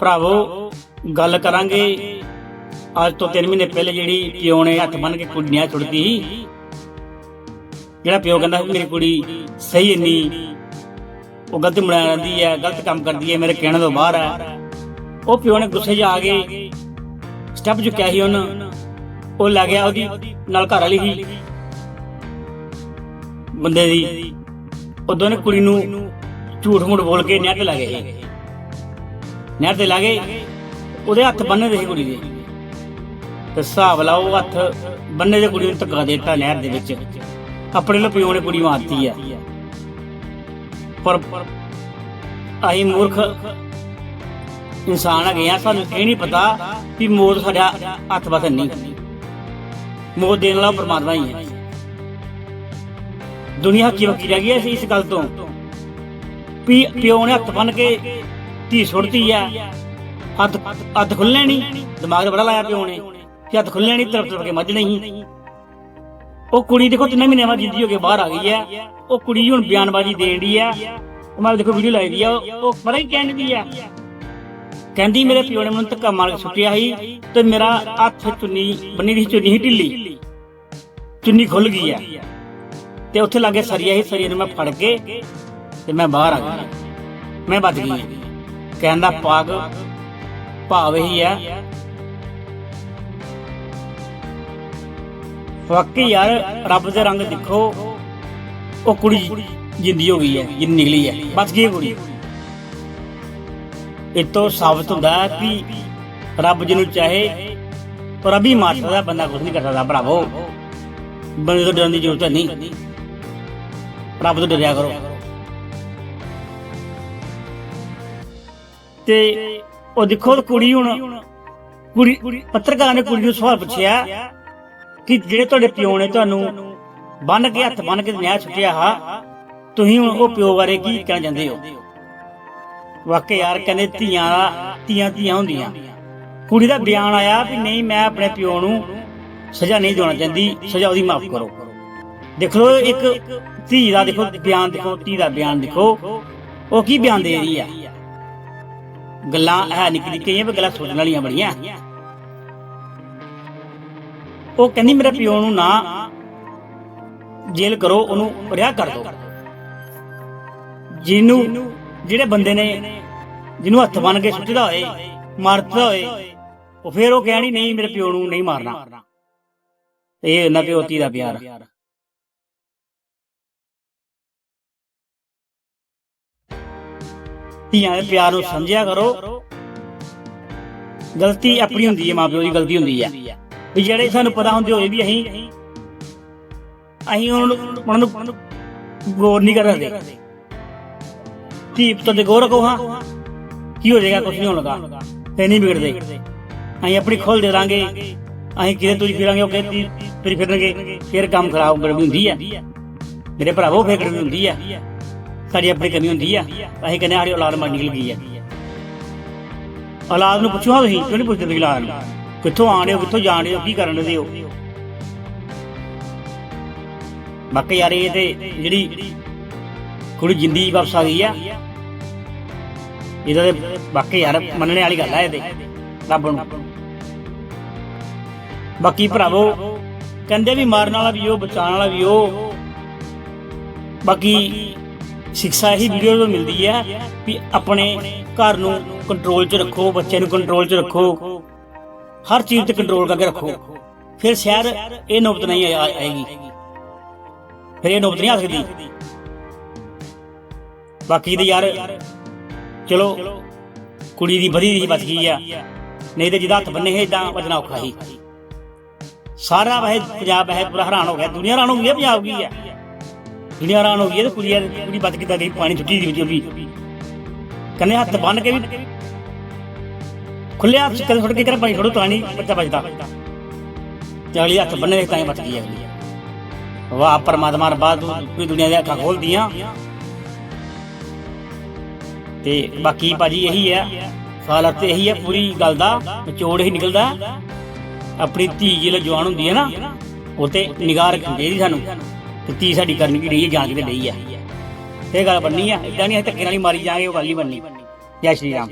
ਭਰਾਵੋ, ਗੱਲ ਕਰਾਂਗੇ। ਅੱਜ ਤੋਂ 3 ਮਹੀਨੇ ਪਹਿਲੇ ਜਿਹੜੀ ਪਿਓ ਨੇ ਹੱਥ ਬੰਨ ਕੇ ਕੁੜੀ ਨਿਆ ਛੁੱਟਦੀ ਸੀ। ਜਿਹੜਾ ਪਿਓ ਕਹਿੰਦਾ ਮੇਰੀ ਕੁੜੀ ਸਹੀ ਨਹੀਂ ਉਹ ਗਲਤ ਬਣਾ ਰਹਿੰਦੀ ਹੈ, ਗਲਤ ਕੰਮ ਕਰਦੀ ਹੈ, ਮੇਰੇ ਕਹਿਣ ਤੋਂ ਬਾਹਰ ਹੈ। ਉਹ ਪਿਓ ਨੇ ਗੁੱਸੇ 'ਚ ਆ ਕੇ ਸਟੈਪ ਚੁੱਕਿਆ ਸੀ ਉਹਨ। ਉਹ ਲੱਗ ਗਿਆ ਉਹਦੀ ਨਾਲ ਘਰ ਵਾਲੀ ਸੀ ਬੰਦੇ ਦੀ। ਉਹ ਦੋਨੇ ਕੁੜੀ ਨੂੰ ਝੂਠ ਮੂਠ ਬੋਲ ਕੇ ਨਹਿਰ ਤੇ ਲੱਗੇ ਸੀ। ਨਹਿਰ ਦੇ ਲਾਗੇ ਉਹਦੇ ਹੱਥ ਬੰਨੇ ਦੇ ਸੀ ਕੁੜੀ ਦੇ। ਤੇ ਹਿਸਾਬ ਲਾ ਉਹ ਹੱਥ ਬੰਨੇ ਦੇ ਕੁੜੀ ਨੂੰ ਧੱਕਾ ਦਿੱਤਾ ਨਹਿਰ ਦੇ ਵਿੱਚ। ਆਪਣੇ ਲਈ ਪਿਓ ਨੇ ਕੁੜੀ ਮਾਰਤੀ ਆ। ਪਰ ਅਸੀਂ ਮੂਰਖ ਇਨਸਾਨ ਹੈਗੇ ਆ, ਸਾਨੂੰ ਇਹ ਨਹੀਂ ਪਤਾ ਕਿ ਮੌਤ ਸਾਡਾ ਹੱਥ ਵਸ ਨਹੀਂ ਮੌਤ ਦੇਣ ਵਾਲਾ ਪਰਮਾਤਮਾ ਹੀ ਹੈ। ਦੁਨੀਆ ਕੀ ਵਕੀ ਰਹਿ ਗਈ ਇਸ ਗੱਲ ਤੋਂ। ਵੀ ਪਿਓ ਨੇ ਹੱਥ ਬੰਨ ਕੇ ਧੀ ਸੁੱਟਦੀ ਆ, ਹੱਥ ਹੱਥ ਖੁੱਲਣੇ ਨਹੀਂ ਦਿਮਾਗ ਤੇ ਬੜਾ ਲਾਇਆ ਪਿਓ ਨੇ ਕਿ ਹੱਥ ਖੁੱਲਣੇ ਨਹੀਂ ਤਰਫ ਤਰਫ ਕੇ ਮੱਝ ਨਹੀਂ। ਉਹ ਕੁੜੀ ਦੇਖੋ ਤਿੰਨ ਮਹੀਨੇ ਬਾਅਦ ਜਿੰਦੀ ਹੋ ਕੇ ਬਾਹਰ ਆ ਗਈ ਆ। ਉਹ ਕੁੜੀ ਹੁਣ ਬਿਆਨਬਾਜ਼ੀ ਦੇਣ ਦੀ ਆ। ਮੈਂ ਦੇਖੋ ਵੀਡੀਓ ਲਾਈ ਦੀ ਆ, ਉਹ ਪਤਾ ਹੀ ਕਹਿੰਦੀ ਆ। ਕਹਿੰਦੀ ਮੇਰੇ ਪਿਓ ਨੇ ਮੈਨੂੰ ਧੱਕਾ ਮਾਰ ਕੇ ਸੁੱਟਿਆ ਸੀ ਤੇ ਮੇਰਾ ਹੱਥ ਚੁੰਨੀ ਬੰਨੀ ਦੀ ਚੁੰਨੀ ਸੀ ਢਿੱਲੀ। ਚੁੰਨੀ ਖੁੱਲ ਗਈ ਆ। ਤੇ ਉੱਥੇ ਲਾਗੇ ਸਰੀਆ ਸੀ, ਸਰੀਏ ਨੂੰ ਮੈਂ ਫੜ ਕੇ ਤੇ ਮੈਂ ਬਾਹਰ ਆ ਗਿਆ। ਮੈਂ ਬਚ ਗਈ ਕਹਿੰਦਾ ਪਾਗ ਭਾਵ ਹੀ ਹੈ। ਵਾਕਈ ਯਾਰ, ਰੱਬ ਦੇ ਰੰਗ ਦੇਖੋ, ਉਹ ਕੁੜੀ ਜਿੰਦੀ ਹੋ ਗਈ ਹੈ ਜਿੰਨ ਨਿਕਲੀ ਹੈ, ਬਚ ਗਈ ਕੁੜੀ। ਇਹ ਤੋਂ ਸਾਬਤ ਹੁੰਦਾ ਹੈ ਕਿ ਰੱਬ ਜਿਹਨੂੰ ਚਾਹੇ ਪਰ ਅਭੀ ਮਾਰ ਸਕਦਾ, ਬੰਦਾ ਕੁਝ ਨਹੀਂ ਕਰ ਸਕਦਾ, ਭਰਾਵੋ। ਬੰਦੇ ਤੋਂ ਡਰਨ ਦੀ ਜ਼ਰੂਰਤ ਨਹੀਂ। ਰੱਬ ਤੋਂ ਡਰਿਆ ਕਰੋ। ਤੇ ਉਹ ਦੇਖੋ ਕੁੜੀ ਹੁਣ ਕੁੜੀ ਪੱਤਰਕਾਰ ਨੇ ਕੁੜੀ ਨੂੰ ਸਵਾਲ ਪੁੱਛਿਆ ਕਿ ਜਿਹੜੇ ਤੁਹਾਡੇ ਪਿਓ ਨੇ ਤੁਹਾਨੂੰ ਬੰਨ ਕੇ ਹੱਥ ਬੰਨ ਕੇ ਨਿਆਂ ਛੁੱਟਿਆ ਹਾ, ਤੁਸੀਂ ਹੁਣ ਉਹ ਪਿਓ ਬਾਰੇ ਕੀ ਕਹਿਣਾ ਚਾਹੁੰਦੇ ਹੋ? ਵਾਕਈ ਯਾਰ, ਕਹਿੰਦੇ ਧੀਆਂ ਧੀਆਂ ਧੀਆਂ ਹੁੰਦੀਆਂ। ਕੁੜੀ ਦਾ ਬਿਆਨ ਆਇਆ ਵੀ ਨਹੀਂ, ਮੈਂ ਆਪਣੇ ਪਿਓ ਨੂੰ ਸਜ਼ਾ ਨਹੀਂ ਦੇਣਾ ਚਾਹੁੰਦੀ, ਸਜ਼ਾ ਉਹਦੀ ਮਾਫ ਕਰੋ। ਦੇਖ ਲਓ ਇੱਕ ਧੀ ਦਾ ਦੇਖੋ ਬਿਆਨ ਦੇਖੋ, ਧੀ ਦਾ ਬਿਆਨ ਦੇਖੋ, ਉਹ ਕੀ ਬਿਆਨ ਦੇ ਰਹੀ ਆ? ਗੱਲਾਂ ਹੈ ਨਿੱਕੀ ਨਿੱਕੀਆਂ ਪਰ ਗੱਲਾਂ ਸੋਚਣ ਵਾਲੀਆਂ ਬੜੀਆਂ। ਉਹ ਕਹਿੰਦੀ, ਮੇਰੇ ਪਿਓ ਨੂੰ ਨਾ ਜੇਲ੍ਹ ਕਰੋ, ਉਹਨੂੰ ਰਿਹਾ ਕਰ ਦਿਓ। ਜਿਹਨੂੰ ਜਿਹੜੇ ਬੰਦੇ ਨੇ, ਜਿਹਨੂੰ ਹੱਥ ਬੰਨ ਕੇ ਸੁੱਟਦਾ ਹੋਏ ਮਾਰਦਾ ਹੋਏ, ਉਹ ਫੇਰ ਉਹ ਕਹਿਣੀ ਨਹੀਂ, ਮੇਰੇ ਪਿਓ ਨੂੰ ਨਹੀਂ ਮਾਰਨਾ। ਇਹ ਇਹਨਾਂ ਪਿਓਤੀ ਦਾ ਪਿਆਰ ਧੀਆਂ ਦੇ ਪਿਆਰ ਨੂੰ ਸਮਝਿਆ ਕਰੋ। ਗਲਤੀ ਆਪਣੀ ਹੁੰਦੀ ਹੈ ਮਾਪਿਓ ਦੀ ਗਲਤੀ ਹੁੰਦੀ ਹੈ। ਵੀ ਜਿਹੜੇ ਸਾਨੂੰ ਪਤਾ ਹੁੰਦੇ ਹੋਏ ਵੀ ਅਸੀਂ ਅਸੀਂ ਉਹਨਾਂ ਨੂੰ ਉਹਨਾਂ ਨੂੰ ਗੌਰ ਨਹੀਂ ਕਰਦੇ ਧੀਪ ਤੇ ਗੌਰ ਰੱਖੋ ਹਾਂ। ਕੀ ਹੋ ਜਾਏਗਾ ਕੁਝ ਨਹੀਂ ਹੋਣ ਲੱਗਾ। ਫੇ ਨਹੀਂ ਵਿਗੜਦੇ। ਅਸੀਂ ਆਪਣੀ ਖੋਲ ਦੇ ਦਾਂਗੇ। ਅਸੀਂ ਕਿਤੇ ਤੁਰੀ ਫਿਰਾਂਗੇ ਉਹ ਕਹਿੰਦੀ ਤੁਰੀ ਫਿਰਨਗੇ। ਫਿਰ ਕੰਮ ਖਰਾਬ ਗੜਬੜੀ ਹੁੰਦੀ ਆ ਮੇਰੇ ਭਰਾਵੋ ਫੇਰ ਗੜਬੜੀ ਹੁੰਦੀ ਆ ਸਾਡੀ ਆਪਣੀ ਕਮੀ ਹੁੰਦੀ ਆ ਅਸੀਂ ਕਹਿੰਦੇ ਸਾਡੀ ਔਲਾਦ ਮਰ ਨਿਕਲ ਗਈ ਆ। ਔਲਾਦ ਨੂੰ ਪੁੱਛੋ ਹਾਂ ਤੁਸੀਂ, ਕਿਉਂ ਨਹੀਂ ਪੁੱਛਦੇ ਤੁਸੀਂ ਔਲਾਦ ਨੂੰ? ਕਿੱਥੋਂ ਆਣ ਰਹੇ ਹੋ, ਕਿੱਥੋਂ ਜਾਣ ਰਹੇ ਹੋ, ਕੀ ਕਰਨ ਦੇ ਹੋ? ਬਾਕੀ ਯਾਰ ਇਹ ਤੇ ਜਿਹੜੀ ਕੁੜੀ ਜਿੰਦੀ ਵਾਪਸ ਆ ਗਈ ਆ, ਇਹਦਾ ਤੇ ਬਾਕੀ ਯਾਰ ਮੰਨਣੇ ਵਾਲੀ ਗੱਲ ਆ ਇਹ ਤੇ ਰੱਬ ਨੂੰ। ਬਾਕੀ ਭਰਾਵੋ, ਕਹਿੰਦੇ ਵੀ ਮਾਰਨ ਵਾਲਾ ਵੀ ਉਹ, ਬਚਾਉਣ ਵਾਲਾ ਵੀ ਉਹ। ਬਾਕੀ ਸਿੱਖਿਆ ਇਹੀ ਵੀਡੀਓ ਤੋਂ ਮਿਲਦੀ ਹੈ ਵੀ ਆਪਣੇ ਘਰ ਨੂੰ ਕੰਟਰੋਲ 'ਚ ਰੱਖੋ ਬੱਚੇ ਨੂੰ ਕੰਟਰੋਲ 'ਚ ਰੱਖੋ। ਹਰ ਚੀਜ਼ ਤੇ ਕੰਟਰੋਲ ਕਰਕੇ ਰੱਖੋ। ਫਿਰ ਸ਼ਹਿਰ ਇਹ ਨੌਬਤ ਨਹੀਂ ਆਏਗੀ। ਫਿਰ ਇਹ ਨੌਬਤ ਨਹੀਂ ਆ ਸਕਦੀ। ਬਾਕੀ ਤੇ ਯਾਰ, ਚਲੋ, ਕੁੜੀ ਦੀ ਵਧੀ ਦੀ ਬਚ ਗਈ ਆ। ਨਹੀਂ ਤੇ ਜਿਹਦਾ ਹੱਥ ਬੰਨੇ ਹੈ ਇਦਾਂ ਬਚਣਾ ਔਖਾ ਸੀ। ਸਾਰਾ ਵਹਿ ਪੰਜਾਬ ਹੈ ਪੂਰਾ ਹੈਰਾਨ ਹੋ ਗਿਆ। ਦੁਨੀਆ ਹੈਰਾਨ ਹੋ ਗਈ ਹੈ ਪੰਜਾਬ ਕੀ ਆ? ਦੁਨੀਆ ਹੈਰਾਨ ਹੋ ਗਈ ਹੈ ਤੇ ਕੁੜੀ ਕੁੜੀ ਬਚ ਕਿੱਦਾਂ ਗਈ ਪਾਣੀ ਛੁੱਟੀ ਦੀ ਵੀ ਕੰਨੇ ਹੱਥ ਬੰਨ ਕੇ ਵੀ ਖੁੱਲੇ ਹੱਥ ਕਦੇ ਛੁੱਟ ਕੇ ਕਰ ਪਾਣੀ ਛੋੜੋ ਤਾਂ ਨਹੀਂ ਬੱਚਾ ਬਚਦਾ ਤੇ ਅਗਲੀ ਹੱਥ ਬੰਨੇ ਤਾਂ ਹੀ ਬਚ ਗਈ ਅਗਲੀ। ਵਾਹ, ਪਰਮਾਤਮਾ ਰੱਬਾ ਤੂੰ ਪੂਰੀ ਦੁਨੀਆ ਦੇ ਅੱਖਾਂ ਖੋਲਦੀਆਂ। ਤੇ ਬਾਕੀ ਭਾਜੀ ਇਹੀ ਹੈ, ਹਾਲਤ ਤੇ ਇਹੀ ਹੈ, ਪੂਰੀ ਗੱਲ ਦਾ ਨਿਚੋੜ ਹੀ ਨਿਕਲਦਾ। ਆਪਣੀ ਧੀ ਜਿਹੜੀ ਜਵਾਨ ਹੁੰਦੀ ਹੈ ਨਾ, ਉਹ ਤੇ ਨਿਗਾਹ ਰੱਖਣੀ ਚਾਹੀਦੀ ਸਾਨੂੰ। ਤੇ ਧੀ ਸਾਡੀ ਕਰਨ ਕੀ ਰਹੀ ਹੈ ਜਾਂਚ ਤੇ ਰਹੀ ਹੈ। ਇਹ ਗੱਲ ਬੰਨੀ ਆ ਇਦਾਂ ਨਹੀਂ ਅਸੀਂ ਧੱਕੇ ਨਾਲ ਹੀ ਮਾਰੀ ਜਾਾਂਗੇ ਉਹ ਗੱਲ ਨਹੀਂ ਬੰਨੀ ਜੈ ਸ਼੍ਰੀ ਰਾਮ।